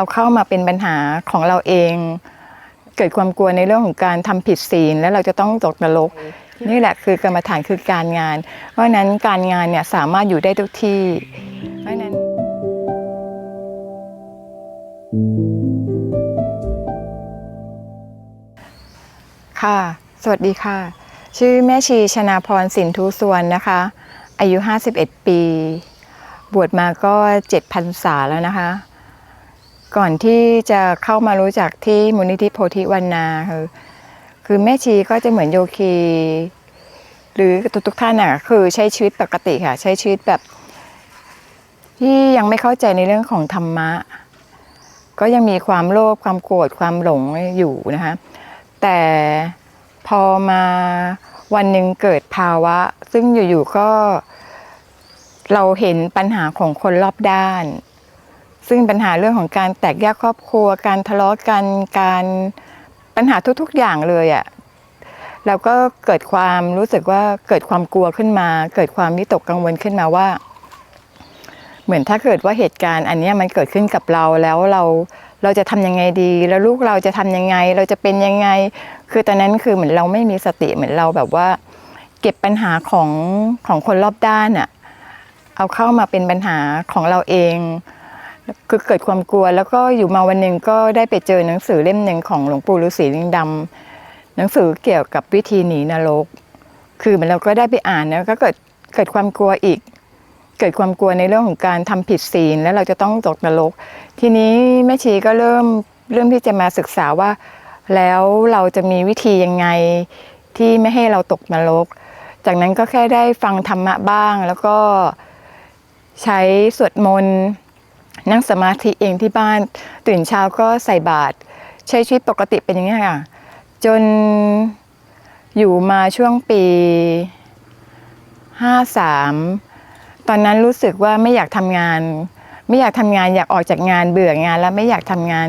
เอาเข้ามาเป็นปัญหาของเราเอง เกิดความกลัวในเรื่องของการทำผิดศีลแล้วเราจะต้องตกนรกนี่แหละคือกรรมฐานคือการงาน เพราะฉะนั้นการงานเนี่ยสามารถอยู่ได้ทุกที่ เพราะฉะนั้นค่ะ สวัสดีค่ะ ชื่อแม่ชีชนาพรสินทุสวนนะคะ อายุ 51 ปี บวชมาก็7พรรษาแล้วนะคะ ก่อนที่จะเข้ามารู้จักที่มูลนิธิโพธิวันนาคือคือแม่ชีก็จะเหมือนโยคีหรือทุกๆท่านอะคือใช้ชีวิตปกติค่ะ ใช้ชีวิตแบบ ที่ยังไม่เข้าใจในเรื่องของธรรมะ ก็ยังมีความโลภความโกรธความหลงอยู่นะคะแต่พอมาวันหนึ่งเกิดภาวะ ซึ่งอยู่ๆก็เราเห็นปัญหาของคนรอบด้าน ซึ่งปัญหาเรื่องของการแตกแยกครอบครัว การทะเลาะกันการปัญหาทุก ๆอย่างเลยอะ่ะเราก็เกิดความรู้สึกว่าเกิดความกลัวขึ้นมา เกิดความวิตกกังวลขึ้นมาว่า เหมือนถ้าเกิดว่าเหตุการณ์ อันนี้มันเกิดขึ้นกับเราแล้วเราเราจะทำยังไงดี แล้วลูกเราจะทำยังไง เราจะเป็นยังไง คือตอนนั้นคือเหมือนเราไม่มีสติเหมือนเราแบบว่า เก็บปัญหาของของคนรอบด้านอะเอาเข้ามาเป็นปัญหาของเราเอง คือเกิดความกลัวแล้วก็อยู่มาวันหนึ่งก็ได้ไปเจอหนังสือเล่มหนึ่งของหลวงปู่ฤาษีลิงดำหนังสือเกี่ยวกับวิธีหนีนรก คือเหมือนเราก็ได้ไปอ่านแล้วก็เกิดเกิดความกลัวอีก เกิดความกลัวในเรื่องของการทำผิดศีลแล้วเราจะต้องตกนรก ทีนี้แม่ชีก็เริ่มเริ่มที่จะมาศึกษาว่า แล้วเราจะมีวิธียังไงที่ไม่ให้เราตกนรก จากนั้นก็แค่ได้ฟังธรรมะบ้าง แล้วก็ใช้สวดมนต์ นั่งสมาธิเองที่บ้านตื่นเช้าก็ใส่บาตรใช้ชีวิตปกติเป็นอย่างนี้ค่ะ จนอยู่มาช่วงปีห้าสามตอนนั้นรู้สึกว่าไม่อยากทำงาน ไม่อยากทำงานอยากออกจากงานเบื่องานแล้วไม่อยากทำงาน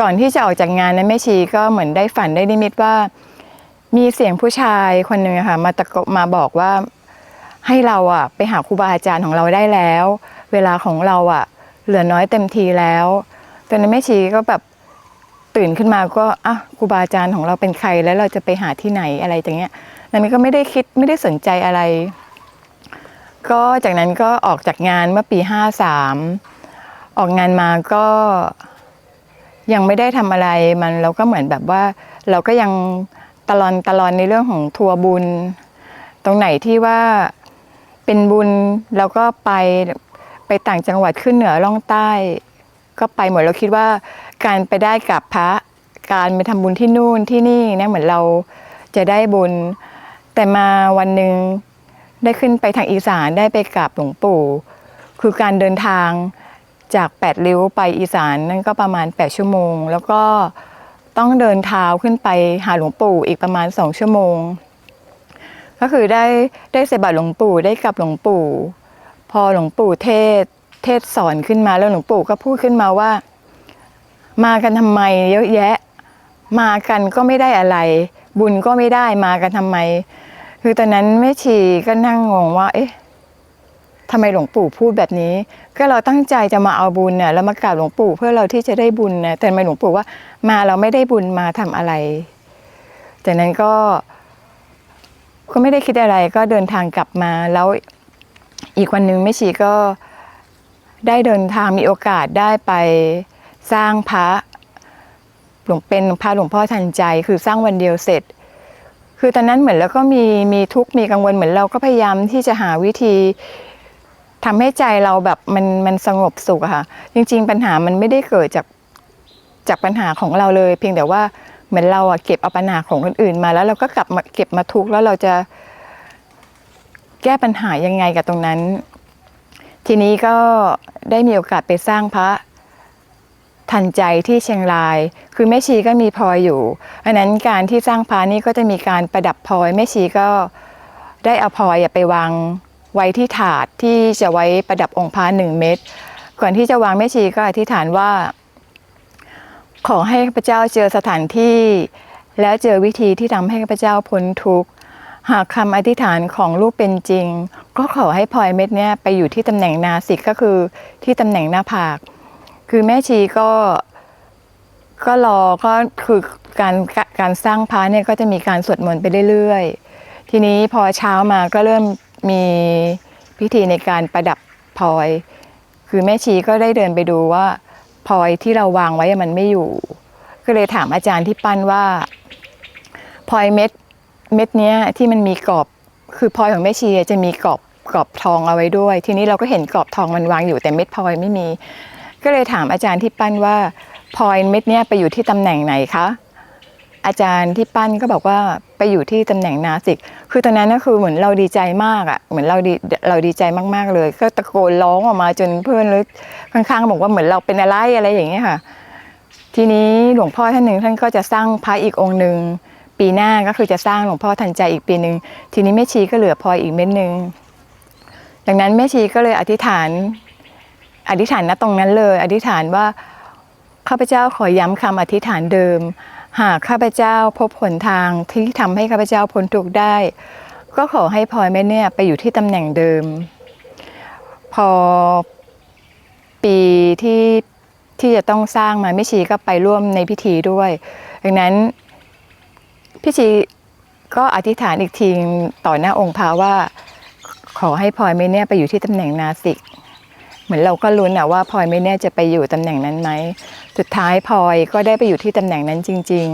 ก่อนที่จะออกจากงานนั้นแม่ชีก็เหมือนได้ฝันได้นิมิตว่า มีเสียงผู้ชายคนหนึ่งค่ะมาตะโกมาบอกว่าให้เราอะไปหาครูบาอาจารย์ของเราได้แล้ว เวลาของเราอะ เหลือน้อยเต็มทีแล้วตอนนั้นแม่ชีก็แบบตื่นขึ้นมาก็อะครูบาอาจารย์ของเราเป็นใครแล้วเราจะไปหาที่ไหนอะไรอย่างเงี้ยนั้นก็ไม่ได้คิดไม่ได้สนใจอะไร ก็จากนั้นก็ออกจากงานเมื่อปีห้าสามออกงานมาก็ยังไม่ได้ทำอะไรมันเราก็เหมือนแบบว่า เราก็ยังตลอนตลอนในเรื่องของทัวร์บุญ ตรงไหนที่ว่าเป็นบุญเราก็ไป ไปต่างจังหวัดขึ้นเหนือล่องใต้ ก็ไปหมดเราคิดว่าการไปได้กับพระการไปทำบุญที่นู่นที่นี่เนี่ยเหมือนเราจะได้บุญ แต่มาวันหนึ่งได้ขึ้นไปทางอีสานได้ไปกราบหลวงปู่ คือการเดินทางจากแปดริ้วไปอีสานนั่นก็ประมาณ 8 ชั่วโมง แล้วก็ต้องเดินเท้าขึ้นไปหาหลวงปู่อีกประมาณ2ชั่วโมง ก็คือได้ได้ใส่บาตหลวงปู่ได้กลับหลวงปู่ พอหลวงปู่เทศเทศสอนขึ้นมาแล้วหลวงปู่ก็พูดขึ้นมาว่า มากันทำไมเยอะแยะ มากันก็ไม่ได้อะไร บุญก็ไม่ได้มากันทำไม คือตอนนั้นแม่ชีก็นั่งงงว่า เอ๊ะทำไมหลวงปู่พูดแบบนี้ ก็เราตั้งใจจะมาเอาบุญเนี่ยแล้วมากราบหลวงปู่เพื่อเราที่จะได้บุญนะแต่ทำไมหลวงปู่ว่า มาเราไม่ได้บุญมาทำอะไร จากนั้นก็ก็ไม่ได้คิดอะไรก็เดินทางกลับมาแล้ว อีกวันหนึ่งแม่ชีก็ได้เดินทางมีโอกาสได้ไปสร้างพระหลวงเป็นพระหลวงพ่อทันใจ คือสร้างวันเดียวเสร็จ คือตอนนั้นเหมือนแล้วก็มีมีทุกข์มีกังวลเหมือนเราก็พยายามที่จะหาวิธีทำให้ใจเราแบบมันมันสงบสุขอะค่ะ จริง ๆ ปัญหามันไม่ได้เกิดจากจากปัญหาของเราเลย เพียงแต่ว่าเหมือนเราอะเก็บเอาปัญหาของคนอื่นมา แล้วเราก็กลับมาเก็บมาทุกข์แล้วเราจะ แก้ปัญหายังไงกับตรงนั้น ทีนี้ก็ได้มีโอกาสไปสร้างพระทันใจที่เชียงราย คือแม่ชีก็มีพลอยอยู่อันนั้นการที่สร้างพระนี่ก็จะมีการประดับพลอยแม่ชีก็ได้เอาพลอยไปวางไว้ที่ถาดที่จะไว้ประดับองค์พระหนึ่งเม็ดก่อนที่จะวางแม่ชีก็อธิษฐานว่า ขอให้ข้าพเจ้าเจอสถานที่ และเจอวิธีที่ทำให้ข้าพเจ้าพ้นทุกข์ หากคำอธิษฐานของลูกเป็นจริง ก็ขอให้พลอยเม็ดนี้ไปอยู่ที่ตำแหน่งนาสิกก็คือที่ตำแหน่งหน้าผาก คือแม่ชีก็ก็รอก็คือการการสร้างพระเนี่ยก็จะมีการสวดมนต์ไปเรื่อยๆ ทีนี้พอเช้ามาก็เริ่มมีพิธีในการประดับพลอย คือแม่ชีก็ได้เดินไปดูว่าพลอยที่เราวางไว้มันไม่อยู่ ก็เลยถามอาจารย์ที่ปั้นว่าพลอยเม็ด เม็ดเนี้ยที่มันมีกรอบคือพลอยของแม่ชีจะมีกรอบกรอบทองเอาไว้ด้วย ทีนี้เราก็เห็นกรอบทองมันวางอยู่แต่เม็ดพลอยไม่มี ก็เลยถามอาจารย์ที่ปั้นว่าพลอยเม็ดเนี้ยไปอยู่ที่ตำแหน่งไหนคะอาจารย์ที่ปั้นก็บอกว่าไปอยู่ที่ตำแหน่งนาสิก คือตอนนั้นก็คือเหมือนเราดีใจมากอะ เหมือนเราดีเราดีใจมากๆเลย ก็ตะโกนร้องออกมาจนเพื่อนลึกข้างๆบอกว่าเหมือนเราเป็นอะไรอะไรอย่างเงี้ยค่ะ ทีนี้หลวงพ่อท่านหนึ่งท่านก็จะสร้างพระอีกองค์หนึ่ง ปีหน้าก็คือจะสร้างหลวงพ่อทันใจอีกปีหนึ่งทีนี้แม่ชีก็เหลือพลอยอีกเม็ดหนึ่งดังนั้นแม่ชีก็เลยอธิษฐาน อธิษฐานณตรงนั้นเลย อธิษฐานว่าข้าพเจ้าขอย้ำคำอธิษฐานเดิม หากข้าพเจ้าพบหนทางที่ทำให้ข้าพเจ้าพ้นทุกข์ได้ ก็ขอให้พลอยแม่เนี่ยไปอยู่ที่ตำแหน่งเดิม พอปีที่ที่จะต้องสร้างมาแม่ชีก็ไปร่วมในพิธีด้วย ดังนั้น พี่ชีก็อธิษฐานอีกทีต่อหน้าองค์พระว่า ขอให้พลอยแม่เน่ไปอยู่ที่ตำแหน่งนาสิก เหมือนเราก็ลุ้นอะว่าพลอยไม่แน่จะไปอยู่ตำแหน่งนั้นไหมสุดท้ายพลอยก็ได้ไปอยู่ที่ตำแหน่งนั้นจริง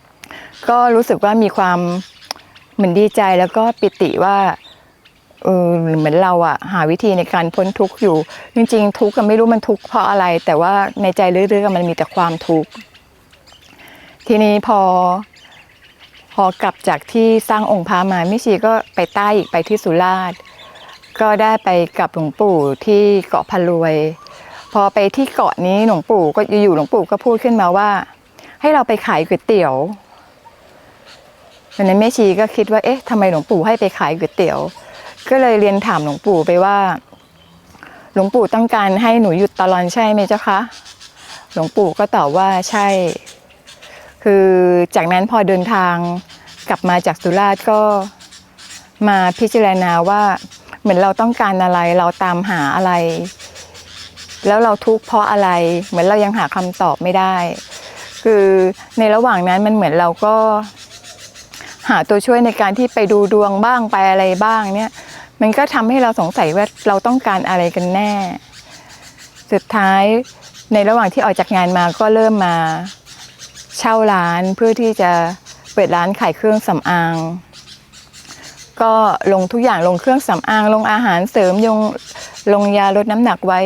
ๆ ก็รู้สึกว่ามีความเหมือนดีใจแล้วก็ปิติว่าเออเหมือนเราอะหาวิธีในการพ้นทุกข์อยู่ จริง ๆ ทุกข์ก็ไม่รู้มันทุกข์เพราะอะไร แต่ว่าในใจลึกๆมันมีแต่ความทุกข์ทีนี้พอ พอกลับจากที่สร้างองค์พระมามิชีก็ไปใต้อีกไปที่สุราษฎร์ก็ได้ไปกับหลวงปู่ที่เกาะพะรวย พอไปที่เกาะนี้หลวงปู่ก็อยู่หลวงปู่ก็พูดขึ้นมาว่า ให้เราไปขายก๋วยเตี๋ยวตอนนั้นแม่ชีก็คิดว่าเอ๊ะทำไมหลวงปู่ให้ไปขายก๋วยเตี๋ยว ก็เลยเรียนถามหลวงปู่ไปว่า หลวงปู่ต้องการให้หนูหยุดตลอดใช่ไหมเจ้าคะหลวงปู่ก็ตอบว่าใช่ คือจากนั้นพอเดินทางกลับมาจากสุราษฎร์ก็มาพิจารณาว่าเหมือนเราต้องการอะไรเราตามหาอะไร แล้วเราทุกข์เพราะอะไร เหมือนเรายังหาคำตอบไม่ได้ คือในระหว่างนั้นมันเหมือนเราก็ หาตัวช่วยในการที่ไปดูดวงบ้างไปอะไรบ้างเนี่ย มันก็ทำให้เราสงสัยว่าเราต้องการอะไรกันแน่ สุดท้ายในระหว่างที่ออกจากงานมาก็เริ่มมา เช่าร้านเพื่อที่จะเปิดร้านขายเครื่องสำอาง ก็ลงทุกอย่างลงเครื่องสำอาง ลงอาหารเสริมลงลงยาลดน้ำหนักไว้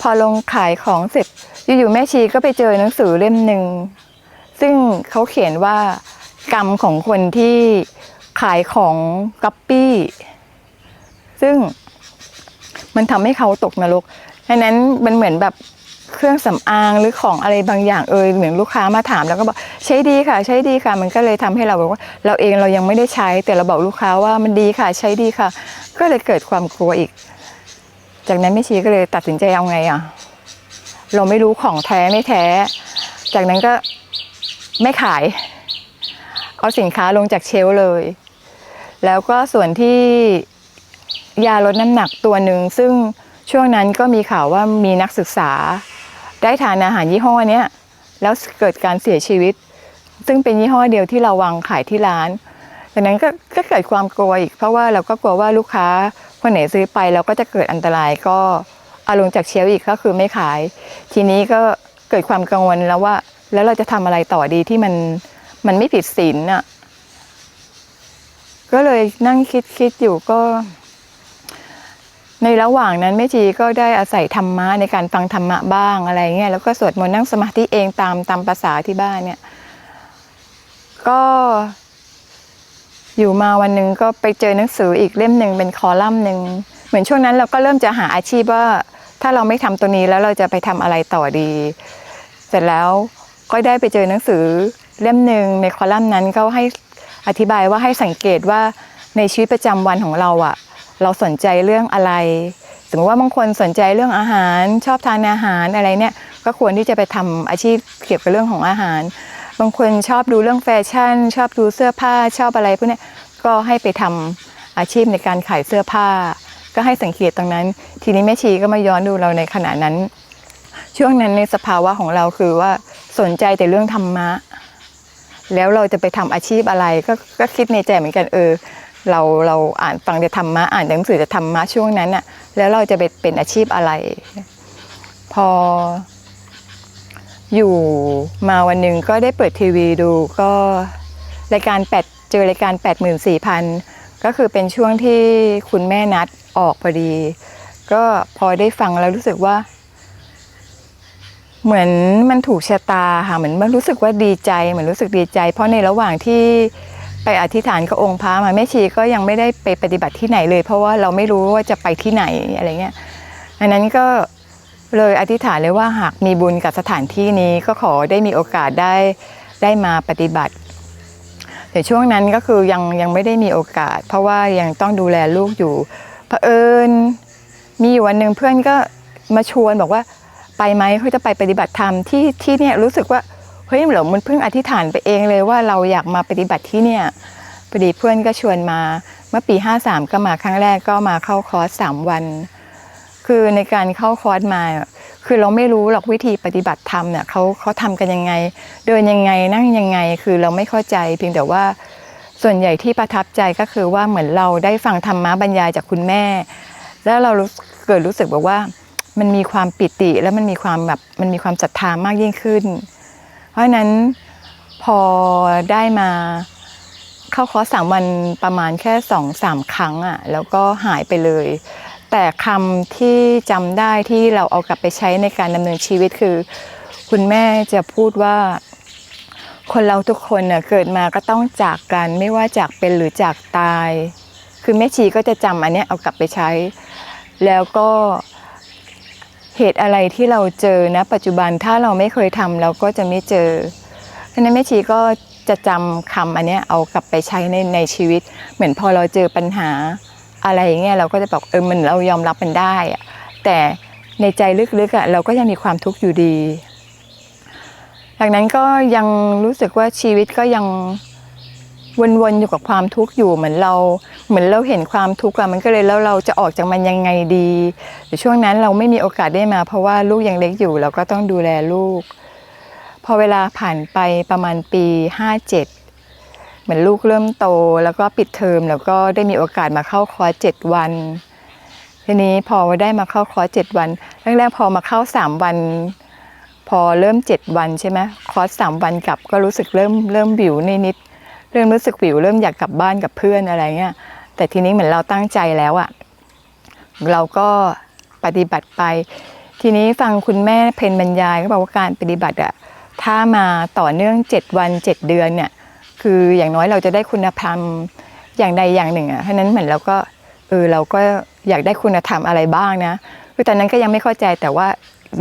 พอลงขายของเสร็จอยู่ๆแม่ชีก็ไปเจอหนังสือเล่มหนึ่งซึ่งเขาเขียนว่ากรรมของคนที่ขายของกัปปี้ ซึ่งมันทำให้เขาตกนรกดังนั้นมันเหมือนแบบ เครื่องสำอางหรือของอะไรบางอย่างเอยเหมือนลูกค้ามาถามแล้วก็บอกใช้ดีค่ะ ใช้ดีค่ะ มันก็เลยทำให้เราบอกว่าเราเองเรายังไม่ได้ใช้ แต่เราบอกลูกค้าว่ามันดีค่ะ ใช้ดีค่ะ ก็เลยเกิดความกลัวอีก จากนั้นแม่ชีก็เลยตัดสินใจเอาไงอะเราไม่รู้ของแท้ไม่แท้ จากนั้นก็ไม่ขาย เอาสินค้าลงจากเชลเลย แล้วก็ส่วนที่ยาลดน้ำหนักตัวหนึ่งซึ่งช่วงนั้นก็มีข่าวว่ามีนักศึกษา ได้ทานอาหารยี่ห้อเนี้ยแล้วเกิดการเสียชีวิต ซึ่งเป็นยี่ห้อเดียวที่เราวางขายที่ร้านดังนั้นก็ก็เกิดความกลัวอีก เพราะว่าเราก็กลัวว่าลูกค้าคนไหนซื้อไปเราก็จะเกิดอันตรายก็เอาลงจากเชลอีกก็คือไม่ขาย ทีนี้ก็เกิดความกังวลแล้วว่า แล้วเราจะทำอะไรต่อดีที่มันมันไม่ผิดศีลน่ะก็เลยนั่งคิดคิดอยู่ก็ ในระหว่างนั้นแม่จีก็ได้อาศัยธรรมะในการฟังธรรมะบ้างอะไรเงี้ยแล้วก็สวดมนต์นั่งสมาธิเองตามตามภาษาที่บ้านเนี่ย ก็อยู่มาวันหนึ่งก็ไปเจอหนังสืออีกเล่มหนึ่งเป็นคอลัมน์หนึ่งเหมือนช่วงนั้นเราก็เริ่มจะหาอาชีพว่า ถ้าเราไม่ทำตัวนี้แล้วเราจะไปทำอะไรต่อดี เสร็จแล้วก็ได้ไปเจอหนังสือเล่มหนึ่งในคอลัมน์นั้นเขาให้อธิบายว่าให้สังเกตว่าในชีวิตประจำวันของเราอะ เราสนใจเรื่องอะไร สมมติว่าบางคนสนใจเรื่องอาหารชอบทานอาหารอะไรเนี่ยก็ควรที่จะไปทำอาชีพเกี่ยวกับเรื่องของอาหาร บางคนชอบดูเรื่องแฟชั่น ชอบดูเสื้อผ้าชอบอะไรพวกนี้ก็ให้ไปทำอาชีพในการขายเสื้อผ้า ก็ให้สังเกตตรงนั้น ทีนี้แม่ชีก็มาย้อนดูเราในขณะนั้น ช่วงนั้นในสภาวะของเราคือว่าสนใจแต่เรื่องธรรมะแล้วเราจะไปทำอาชีพอะไรก็ก็คิดในใจเหมือนกันเออ เราเราอ่านฟังแต่ธรรมะอ่านหนังสือแต่ธรรมะช่วงนั้นอะแล้วเราจะไปเป็นอาชีพอะไร พอ อยู่มาวันหนึ่งก็ได้เปิดทีวีดูก็รายการแปดเจอรายการ8 4 0 0 0 ก็คือเป็นช่วงที่คุณแม่นัดออกพอดี ก็พอได้ฟังแล้วรู้สึกว่า เหมือนมันถูกชะตาค่ะเหมือนมันรู้สึกว่าดีใจเหมือนรู้สึกดีใจ เพราะในระหว่างที่ ไปอธิษฐานกับองค์พระมาแม่ชีก็ยังไม่ได้ไปปฏิบัติที่ไหนเลย เพราะว่าเราไม่รู้ว่าจะไปที่ไหนอะไรเงี้ยอันนั้นก็เลยอธิษฐานเลยว่าหากมีบุญกับสถานที่นี้ก็ขอได้มีโอกาสได้ได้มาปฏิบัติ แต่ช่วงนั้นก็คือยังยังไม่ได้มีโอกาส เพราะว่ายังต้องดูแลลูกอยู่เผอิญมีอยู่วันหนึ่งเพื่อนก็มาชวนบอกว่าไปไหมเขาจะไปปฏิบัติธรรมที่ที่เนี่ยรู้สึกว่า เฮ้ยเหรอมันเพิ่งอธิษฐานไปเองเลยว่าเราอยากมาปฏิบัติที่เนี่ยพอดีเพื่อนก็ชวนมาเมื่อปี 53 ก็มาครั้งแรกก็มาเข้าคอร์สสามวัน คือในการเข้าคอร์สมา คือเราไม่รู้หรอกวิธีปฏิบัติธรรมเนี่ยเขาเขาทำกันยังไง เดินยังไงนั่งยังไง คือเราไม่เข้าใจ เพียงแต่ว่าส่วนใหญ่ที่ประทับใจก็คือว่าเหมือนเราได้ฟังธรรมะบรรยายจากคุณแม่ แล้วเรารู้เกิดรู้สึกแบบว่า มันมีความปิติแล้วมันมีความแบบมันมีความศรัทธามากยิ่งขึ้น ราะฉะนั้นพอได้มาเข้าคอร์สสามวันประมาณแค่สองสามครั้งอะ่ะแล้วก็หายไปเลย แต่คำที่จำได้ที่เราเอากลับไปใช้ในการดำเนินชีวิตคือ คุณแม่จะพูดว่าคนเราทุกคนเน่ะเกิดมาก็ต้องจากกันไม่ว่าจากเป็นหรือจากตาย คือแม่ชีก็จะจำอันนี้เอากลับไปใช้ แล้วก็ เหตุอะไรที่เราเจอนะปัจจุบันถ้าเราไม่เคยทำเราก็จะไม่เจอเพราะฉะนั้นแม่ชีก็จะจำคำอันนี้เอากลับไปใช้ในในชีวิต เหมือนพอเราเจอปัญหาอะไรอย่างเงี้ยเราก็จะบอกเออมันเรายอมรับมันได้อะแต่ในใจลึกๆอะเราก็ยังมีความทุกข์อยู่ดีจากนั้นก็ยังรู้สึกว่าชีวิตก็ยัง วนๆอยู่กับความทุกข์อยู่เหมือนเรา เหมือนเราเห็นความทุกข์อะมันก็เลยแล้วเราจะออกจากมันยังไงดีแต่ช่วงนั้นเราไม่มีโอกาสได้มา เพราะว่าลูกยังเล็กอยู่ เราก็ต้องดูแลลูก พอเวลาผ่านไปประมาณปี 57เหมือนลูกเริ่มโตแล้วก็ปิดเทอมแล้วก็ได้มีโอกาสมาเข้าคอร์สเจ็ดวัน ทีนี้พอได้มาเข้าคอร์สเจ็ดวันแรกๆพอมาเข้าสามวัน พอเริ่มเจ็ดวันใช่ไหมคอร์สสามวันกลับก็รู้สึกเริ่มเริ่มบิวนิด เริ่มรู้สึกบิวเริ่มอยากกลับบ้านกับเพื่อนอะไรเงี้ยแต่ทีนี้เหมือนเราตั้งใจแล้วอะเราก็ปฏิบัติไป ทีนี้ฟังคุณแม่เพนบรรยายก็บอกว่าการปฏิบัติอะถ้ามาต่อเนื่องเจ็ดวันเจ็ดเดือนเนี่ยคืออย่างน้อยเราจะได้คุณธรรมอย่างใดอย่างหนึ่งอะเพราะนั้นเหมือนเราก็เออเราก็อยากได้คุณธรรมอะไรบ้างนะคือตอนนั้นก็ยังไม่เข้าใจแต่ว่า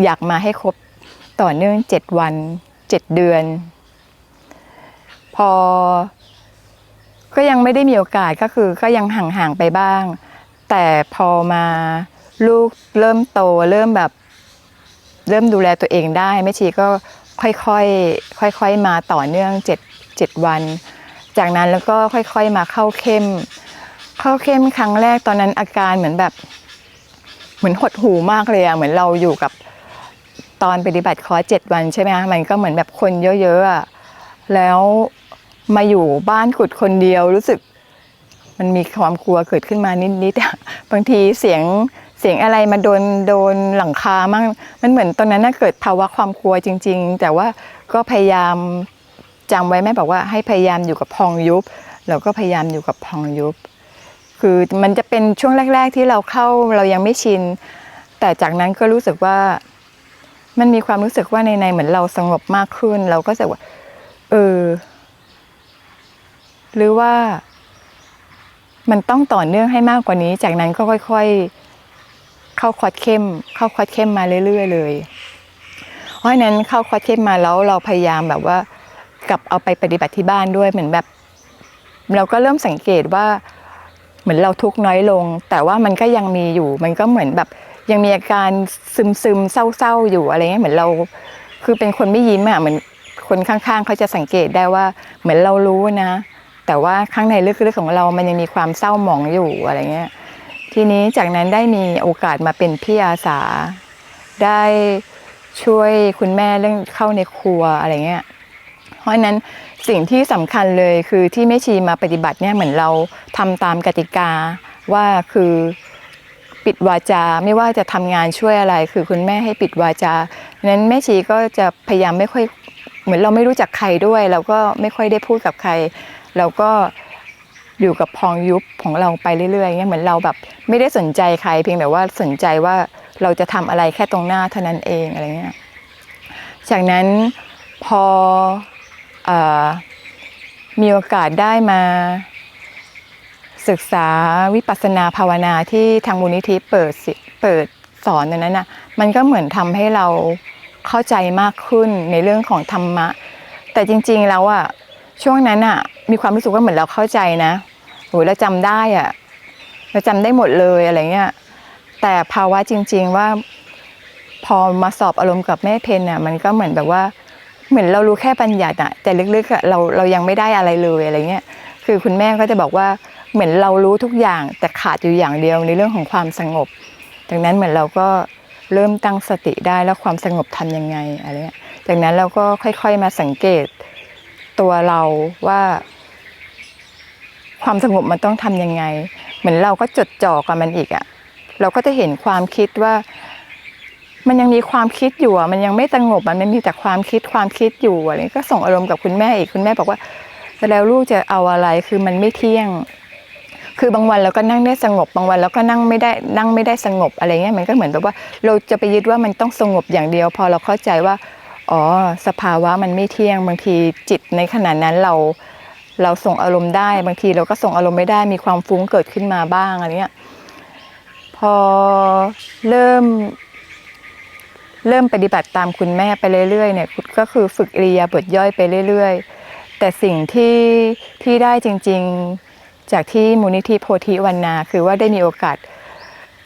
อยากมาให้ครบต่อเนื่องเจ็ดวันเจ็ดเดือน พอ ก็ยังไม่ได้มีโอกาสก็คือก็ยังห่างๆไปบ้าง แต่พอมาลูกเริ่มโตเริ่มแบบ เริ่มดูแลตัวเองได้แม่ชีก็ค่อยๆค่อยๆมาต่อเนื่องเจ็ดเจ็ดวัน จากนั้นแล้วก็ค่อยๆมาเข้าเข้ม เข้าเข้มครั้งแรกตอนนั้นอาการเหมือนแบบ เหมือนหดหูมากเลยอะเหมือนเราอยู่กับตอนปฏิบัติคอร์สเจ็ดวันใช่ไหมคะมันก็เหมือนแบบคนเยอะๆอะแล้ว มาอยู่บ้านกุดคนเดียวรู้สึก มันมีความกลัวเกิดขึ้นมานิดๆอะบางทีเสียงเสียงอะไรมาโดนโดนหลังคามั่งมันเหมือนตอนนั้นน่ะเกิดภาวะความกลัวจริง ๆ แต่ว่าก็พยายามจำไว้แม่บอกว่าให้พยายามอยู่กับพองยุบเราก็พยายามอยู่กับพองยุบ คือมันจะเป็นช่วงแรก ๆ ที่เราเข้าเรายังไม่ชิน แต่จากนั้นก็รู้สึกว่ามันมีความรู้สึกว่าในในเหมือนเราสงบมากขึ้น เราก็รู้สึกว่าเออ หรือว่า มันต้องต่อเนื่องให้มากกว่านี้ จากนั้นก็ค่อยๆ เข้าคอร์สเข้ม เข้าคอร์สเข้มมาเรื่อย ๆ เลย เพราะฉะนั้นเข้าคอร์สเข้มมาแล้วเราพยายามแบบว่ากลับเอาไปปฏิบัติที่บ้านด้วยเหมือนแบบ เราก็เริ่มสังเกตว่าเหมือนเราทุกข์น้อยลง แต่ว่ามันก็ยังมีอยู่ มันก็เหมือนแบบยังมีอาการซึมซึมๆเศร้าๆอยู่อะไรเงี้ยเหมือนเราคือเป็นคนไม่ยิ้มอะเหมือนคนข้างๆ เขาจะสังเกตได้ว่า เหมือนเรารู้นะ แต่ว่าข้างในลึกๆของเรามันยังมีความเศร้าหมองอยู่อะไรเงี้ยทีนี้จากนั้นได้มีโอกาสมาเป็นพี่อาสา ได้ช่วยคุณแม่เรื่องเข้าในครัวอะไรเงี้ยเพราะฉะนั้นสิ่งที่สำคัญเลยคือที่แม่ชีมาปฏิบัติเนี่ยเหมือนเราทำตามกติกาว่าคือปิดวาจาไม่ว่าจะทำงานช่วยอะไร คือคุณแม่ให้ปิดวาจาฉะนั้นแม่ชีก็จะพยายามไม่ค่อยเหมือนเราไม่รู้จักใครด้วย เราก็ไม่ค่อยได้พูดกับใคร เราก็อยู่กับพองยุบของเราไปเรื่อยๆเงี้ยเหมือนเราแบบ ไม่ได้สนใจใคร เพียงแต่ว่าสนใจว่าเราจะทำอะไรแค่ตรงหน้าเท่านั้นเองอะไรเงี้ยจากนั้นพออมีโอกาสได้มาศึกษาวิปัสสนาภาวนาที่ทางมูลนิธิเปิดเปิดสอนนั้นนะมันก็เหมือนทำให้เราเข้าใจมากขึ้นในเรื่องของธรรมะ แต่จริงๆแล้วอะ ช่วงนั้นอะมีความรู้สึกว่าเหมือนเราเข้าใจนะโหเราจำได้อะเราจำได้หมดเลยอะไรเงี้ยแต่ภาวะจริง ๆว่าพอมาสอบอารมณ์กับแม่เพนน่ะมันก็เหมือนแบบว่าเหมือนเรารู้แค่ปัญญาอะแต่ลึกๆอะเราเรายังไม่ได้อะไรเลยอะไรเงี้ยคือคุณแม่ก็จะบอกว่าเหมือนเรารู้ทุกอย่างแต่ขาดอยู่อย่างเดียวในเรื่องของความสงบ ดังนั้นเหมือนเราก็เริ่มตั้งสติได้แล้วความสงบทำยังไงอะไรเงี้ยจากนั้นเราก็ค่อยๆมาสังเกต ตัวเราว่า ความสงบมันต้องทำยังไง เหมือนเราก็จดจ่อกับมันอีกอะเราก็จะเห็นความคิดว่า มันยังมีความคิดอยู่อะมันยังไม่สงบมันมีแต่ความคิดความคิดอยู่อะไรก็ส่งอารมณ์กับคุณแม่อีกคุณแม่บอกว่าแล้วลูกจะเอาอะไรคือมันไม่เที่ยง คือบางวันเราก็นั่งได้สงบ บางวันเราก็นั่งไม่ได้นั่งไม่ได้สงบอะไรเงี้ยมันก็เหมือนแบบว่า เราจะไปยึดว่ามันต้องสงบอย่างเดียว พอเราเข้าใจว่า อ๋อ สภาวะมันไม่เที่ยง บางทีจิตในขณะนั้นเราเราส่งอารมณ์ได้ บางทีเราก็ส่งอารมณ์ไม่ได้มีความฟุ้งเกิดขึ้นมาบ้างอะไรเงี้ยพอเริ่ม เริ่มปฏิบัติตามคุณแม่ไปเรื่อยๆเนี่ยก็คือฝึกอริยาบถย่อยไปเรื่อยๆ แต่สิ่งที่ที่ได้จริง ๆจากที่มูลนิธิโพธิวันนา คือว่าได้มีโอกาส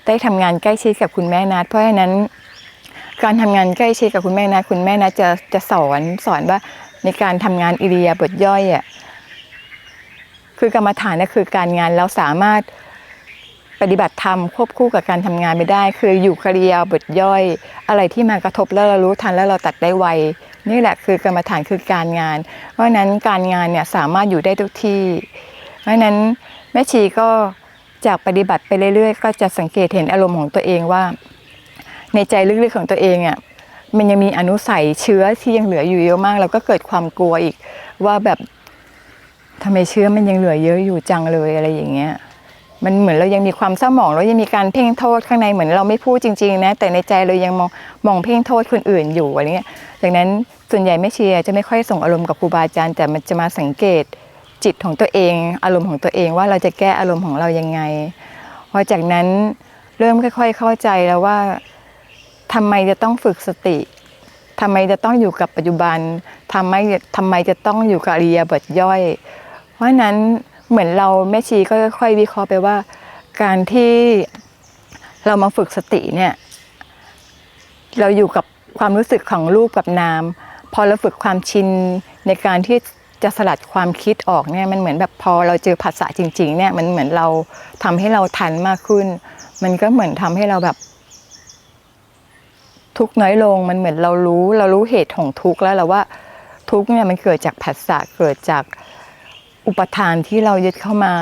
ได้ทำงานใกล้ชิดกับคุณแม่นัดเพราะฉะนั้น การทำงานใกล้ชิดกับคุณแม่นัดคุณแม่นัดจะจะสอนสอนว่าในการทำงานอิริยาบถย่อยอะคือกรรมฐานนี่ยคือการงานเราสามารถปฏิบัติธรรมควบคู่กับการทำงานไม่ได้ คืออยู่คริยาบทย่อย อะไรที่มากระทบแล้วเรารู้ทันแล้วเราตัดได้ไวนี่แหละคือกรรมฐานคือการงาน เพราะนั้นการงานเนี่ยสามารถอยู่ได้ทุกที่ เพราะนั้นแม่ชีก็จากปฏิบัติไปเรื่อยๆ ก็จะสังเกตเห็นอารมณ์ของตัวเองว่า ในใจลึกๆของตัวเองอะมันยังมีอนุสัยเชื้อที่ยังเหลืออยู่เยอะมากเราก็เกิดความกลัวอีกว่าแบบทำไมเชื้อมันยังเหลือเยอะอยู่จังเลยอะไรอย่างเงี้ยมันเหมือนเรายังมีความเศร้าหมองแล้วยังมีการเพ่งโทษข้างในเหมือนเราไม่พูดจริงๆนะแต่ในใจเรายังมองมองเพ่งโทษคนอื่นอยู่อะไรเงี้ยดังนั้นส่วนใหญ่ไม่เชียร์จะไม่ค่อยส่งอารมณ์กับครูบาอาจารย์แต่มันจะมาสังเกตจิตของตัวเอง อารมณ์ของตัวเองว่าเราจะแก้อารมณ์ของเรายังไงพอจากนั้นเริ่มค่อย ๆ เข้าใจแล้วว่า ทำไมจะต้องฝึกสติทำไมจะต้องอยู่กับปัจจุบันทำไมทำไมจะต้องอยู่กับอริยบทย่อย เพราะนั้นเหมือนเราแม่ชีก็ค่อยวิเคราะห์ไปว่า การที่เรามาฝึกสติเนี่ยเราอยู่กับความรู้สึกของรูปกับนามพอเราฝึกความชินในการที่จะสลัดความคิดออกเนี่ยมันเหมือนแบบพอเราเจอภาษาจริงๆเนี่ยมันเหมือนเราทำให้เราทันมากขึ้น มันก็เหมือนทำให้เราแบบ ทุกน้อยลงมันเหมือนเรารู้ เรารู้เหตุของทุกข์แล้วเราว่าทุกข์เนี่ยมันเกิดจากผัสสะเกิดจากอุปทานที่เรายึดเข้ามา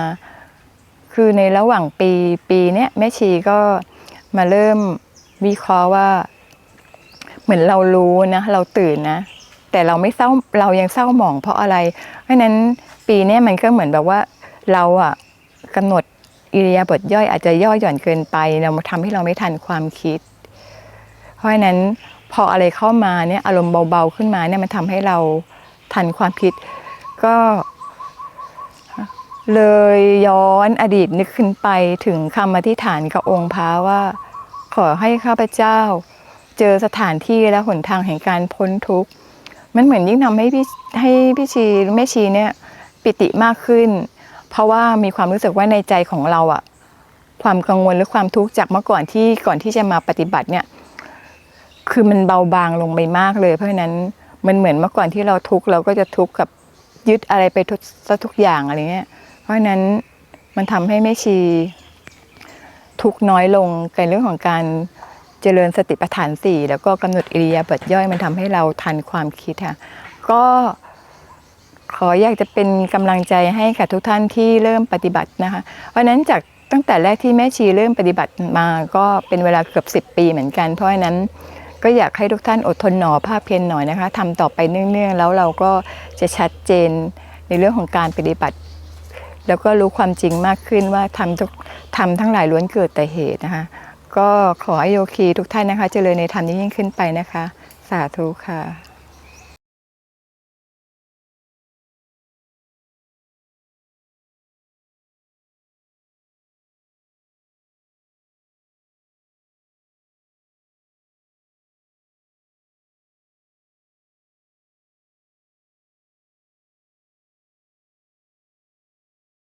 คือในระหว่างปีปีเนี้ยแม่ชีก็มาเริ่มวิเคราะห์ว่า เหมือนเรารู้นะเราตื่นนะ แต่เราไม่เศร้าเรายังเศร้าหมองเพราะอะไร เพราะนั้นปีเนี้ยมันก็เหมือนแบบว่าเราอะกำหนดอิริยาบถย่อยอาจจะย่อหย่อนเกินไปเรามาทำให้เราไม่ทันความคิด เพราะฉะนั้นพออะไรเข้ามาเนี่ยอารมณ์เบาๆขึ้นมาเนี่ยมันทำให้เราทันความคิด ก็เลยย้อนอดีตนึกขึ้นไปถึงคำอธิษฐานกับองค์พระว่า ขอให้ข้าพเจ้า เจอสถานที่และหนทางแห่งการพ้นทุกข์มันเหมือนยิ่งทำให้พี่ให้พี่ชีแม่ชีเนี่ยปิติมากขึ้น เพราะว่ามีความรู้สึกว่าในใจของเราอะความกังวลหรือความทุกข์จากเมื่อก่อนที่ก่อนที่จะมาปฏิบัติเนี่ย คือมันเบาบางลงไปมากเลย เพราะฉะนั้นมันเหมือนเมื่อก่อนที่เราทุกข์เราก็จะทุกข์กับยึดอะไรไปทุกทุกอย่างอะไรเงี้ย เพราะฉะนั้นมันทำให้แม่ชีทุกน้อยลงในเรื่องของการเจริญสติปัฏฐานสี่แล้วก็กำหนดอิริยาบถย่อยมันทำให้เราทันความคิดค่ะก็ขออยากจะเป็นกำลังใจให้กับทุกท่านที่เริ่มปฏิบัตินะคะ เพราะฉะนั้นจากตั้งแต่แรกที่แม่ชีเริ่มปฏิบัติมาก็เป็นเวลาเกือบ10 ปีเหมือนกัน เพราะฉะนั้น ก็อยากให้ทุกท่านอดทนหนอภาพเพียนหน่อยนะคะทำต่อไปเนื่องๆ แล้วเราก็จะชัดเจนในเรื่องของการปฏิบัติ แล้วก็รู้ความจริงมากขึ้นว่าทำทุกทำทั้งหลายล้วนเกิดแต่เหตุนะคะ ก็ขอให้โยคีทุกท่านนะคะ เจริญในธรรมนี้ยิ่งขึ้นไปนะคะ สาธุค่ะ